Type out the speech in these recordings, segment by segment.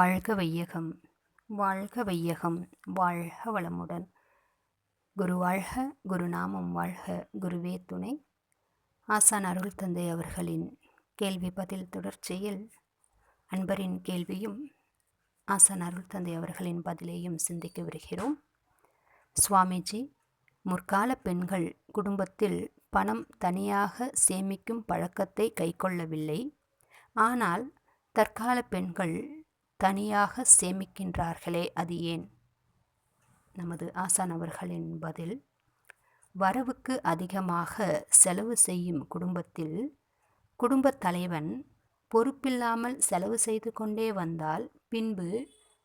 வாழ்க வையகம் வாழ்க வையகம் வாழ்க வளமுடன். குரு வாழ்க குருநாமம் வாழ்க குருவே துணை. ஆசான் அருள் தந்தை அவர்களின் கேள்வி பதில் தொடர்ச்சியில் அன்பரின் கேள்வியும் ஆசான் அருள் தந்தை அவர்களின் பதிலையும் சிந்திக்க வருகிறோம். சுவாமிஜி முற்கால பெண்கள் குடும்பத்தில் பணம் தனியாக சேமிக்கும் பழக்கத்தை கைக்கொள்ளவில்லை. ஆனால் தற்கால பெண்கள் தனியாக சேமிக்கின்றார்களே அது ஏன்? நமது ஆசான் அவர்களின் பதில் வரவுக்கு அதிகமாக செலவு செய்யும் குடும்பத்தில் குடும்பத் தலைவன் பொறுப்பில்லாமல் செலவு செய்து கொண்டே வந்தால் பின்பு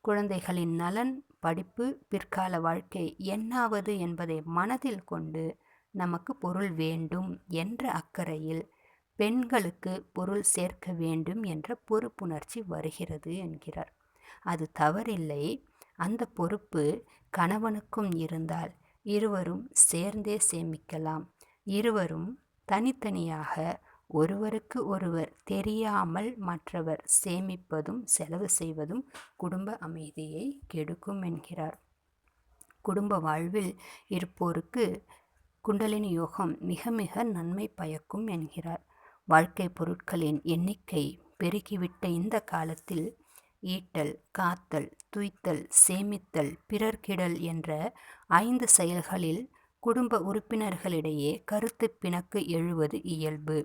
குழந்தைகளின் நலன் படிப்பு பிற்கால வாழ்க்கை என்னாவது என்பதை மனதில் கொண்டு நமக்கு பொருள் வேண்டும் என்ற அக்கறையில் பெண்களுக்கு பொருள் சேர்க்க வேண்டும் என்ற பொறுப்புணர்ச்சி வருகிறது என்கிறார். அது தவறில்லை. அந்த பொறுப்பு கணவனுக்கும் இருந்தால் இருவரும் சேர்ந்தே சேமிக்கலாம். இருவரும் தனித்தனியாக ஒருவருக்கு ஒருவர் தெரியாமல் மற்றவர் சேமிப்பதும் செலவு செய்வதும் குடும்ப அமைதியை கெடுக்கும் என்கிறார். குடும்ப வாழ்வில் இருப்போருக்கு குண்டலினி யோகம் மிக மிக நன்மை பயக்கும் என்கிறார். வாழ்க்கை பொருட்களின் எண்ணிக்கை பெருகிவிட்ட இந்த காலத்தில் ஈட்டல் காத்தல் துய்த்தல் சேமித்தல் பிறர்கிடல் என்ற ஐந்து செயல்களில் குடும்ப உறுப்பினர்களிடையே கருத்து பிணக்கு எழுவது இயல்பு.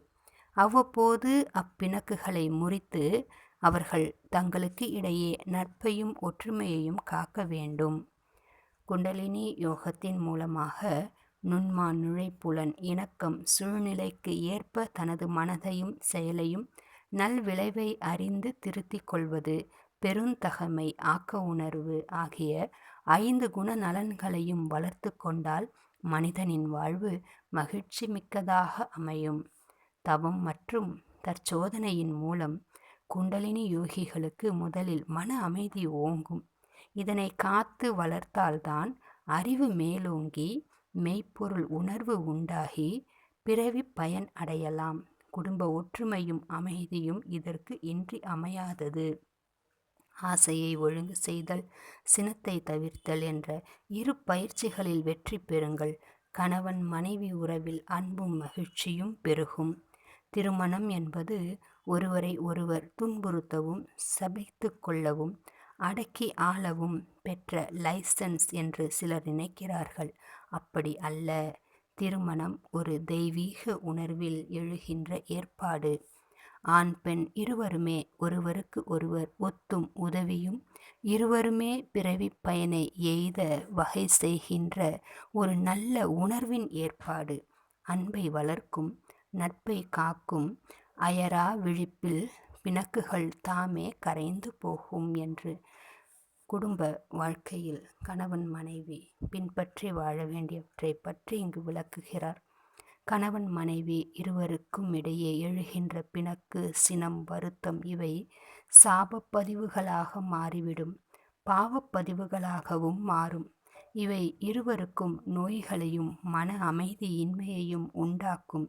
அவ்வப்போது அப்பிணக்குகளை முறித்து அவர்கள் தங்களுக்கு இடையே நட்பையும் ஒற்றுமையையும் காக்க வேண்டும். குண்டலினி யோகத்தின் மூலமாக நுண்மா நுழைப்புலன் இணக்கம் சூழ்நிலைக்கு ஏற்ப தனது மனதையும் செயலையும் நல்விளைவை அறிந்து திருத்திக் கொள்வது பெருந்தகமை ஆக்க உணர்வு ஆகிய ஐந்து குண நலன்களையும் வளர்த்து கொண்டால் மனிதனின் வாழ்வு மகிழ்ச்சி மிக்கதாக அமையும். தவம் மற்றும் தற்சோதனையின் மூலம் குண்டலினி யோகிகளுக்கு முதலில் மன அமைதி ஓங்கும். இதனை காத்து வளர்த்தால்தான் அறிவு மேலோங்கி மெய்ப்பொருள் உணர்வு உண்டாகி பிறவி பயன் அடையலாம். குடும்ப ஒற்றுமையும் அமைதியும் இதற்கு இன்றி அமையாதது. ஆசையை ஒழுங்கு செய்தல் சினத்தை தவிர்த்தல் என்ற இரு பயிற்சிகளில் வெற்றி பெறுங்கள். கணவன் மனைவி உறவில் அன்பும் மகிழ்ச்சியும் பெருகும். திருமணம் என்பது ஒருவரை ஒருவர் துன்புறுத்தவும் சபித்து கொள்ளவும் அடக்கி ஆளவும் பெற்ற லைசன்ஸ் என்று சிலர் நினைக்கிறார்கள். அப்படி அல்ல. திருமணம் ஒரு தெய்வீக உணர்வில் எழுகின்ற ஏற்பாடு. ஆண் பெண் இருவருமே ஒருவருக்கு ஒருவர் ஒத்தும் உதவியும் இருவருமே பிறவி பயனை எய்த வகை செய்கின்ற ஒரு நல்ல உணர்வின் ஏற்பாடு. அன்பை வளர்க்கும் நட்பை காக்கும் அயரா விழிப்பில் பிணக்குகள் தாமே கரைந்து போகும் என்று குடும்ப வாழ்க்கையில் கணவன் மனைவி பின்பற்றி வாழ வேண்டியவற்றை பற்றி இங்கு விளக்குகிறார். கணவன் மனைவி இருவருக்கும் இடையே எழுகின்ற பிணக்கு சினம் வருத்தம் இவை சாபப்பதிவுகளாக மாறிவிடும் பாவப்பதிவுகளாகவும் மாறும். இவை இருவருக்கும் நோய்களையும் மன அமைதியின்மையையும் உண்டாக்கும்.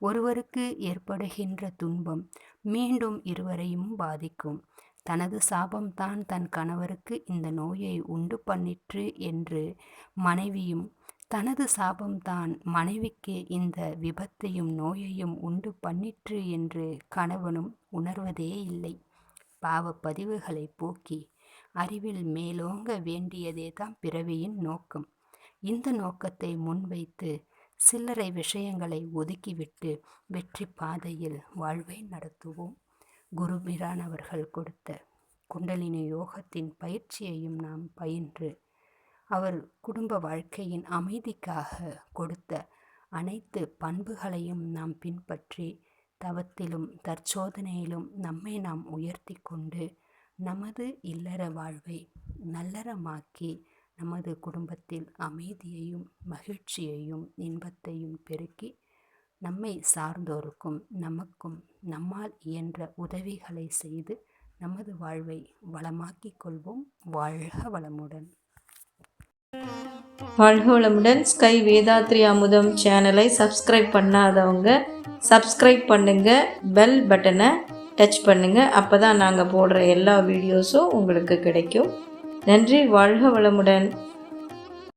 ஒருவருக்கு ஏற்படுகின்ற துன்பம் மீண்டும் இருவரையும் பாதிக்கும். தனது சாபம்தான் தன் கணவருக்கு இந்த நோயை உண்டு பண்ணிற்று என்று மனைவியும் தனது சாபம்தான் மனைவிக்கு இந்த விபத்தையும் நோயையும் உண்டு பண்ணிற்று என்று கணவனும் உணர்வதே இல்லை. பாவப்பதிவுகளை போக்கி அறிவில் மேலோங்க வேண்டியதே தான் பிறவியின் நோக்கம். இந்த நோக்கத்தை முன்வைத்து சில்லறை விஷயங்களை ஒதுக்கிவிட்டு வெற்றி பாதையில் வாழ்வை நடத்துவோம். குருபிரான் அவர்கள் கொடுத்த குண்டலினி யோகத்தின் பயிற்சியையும் நாம் பயின்று அவர் குடும்ப வாழ்க்கையின் அமைதிக்காக கொடுத்த அனைத்து பண்புகளையும் நாம் பின்பற்றி தவத்திலும் தற்சோதனையிலும் நம்மை நாம் உயர்த்தி கொண்டு நமது இல்லற வாழ்வை நல்லறமாக்கி நமது குடும்பத்தில் அமைதியையும் மகிழ்ச்சியையும் இன்பத்தையும் பெருக்கி நம்மை சார்ந்தோருக்கும் நமக்கும் நம்மால் இயன்ற உதவிகளை செய்து நமது வாழ்வை வளமாக்கிக் கொள்வோம். வாழ்க வளமுடன். வாழ்க வளமுடன். ஸ்கை வேதாத்ரி அமுதம் சேனலை சப்ஸ்கிரைப் பண்ணாதவங்க சப்ஸ்கிரைப் பண்ணுங்க பெல் பட்டனை டச் பண்ணுங்கள் அப்போ தான் நாங்கள் போடுற எல்லா வீடியோஸும் உங்களுக்கு கிடைக்கும். நன்றி வாழ்க வளமுடன்.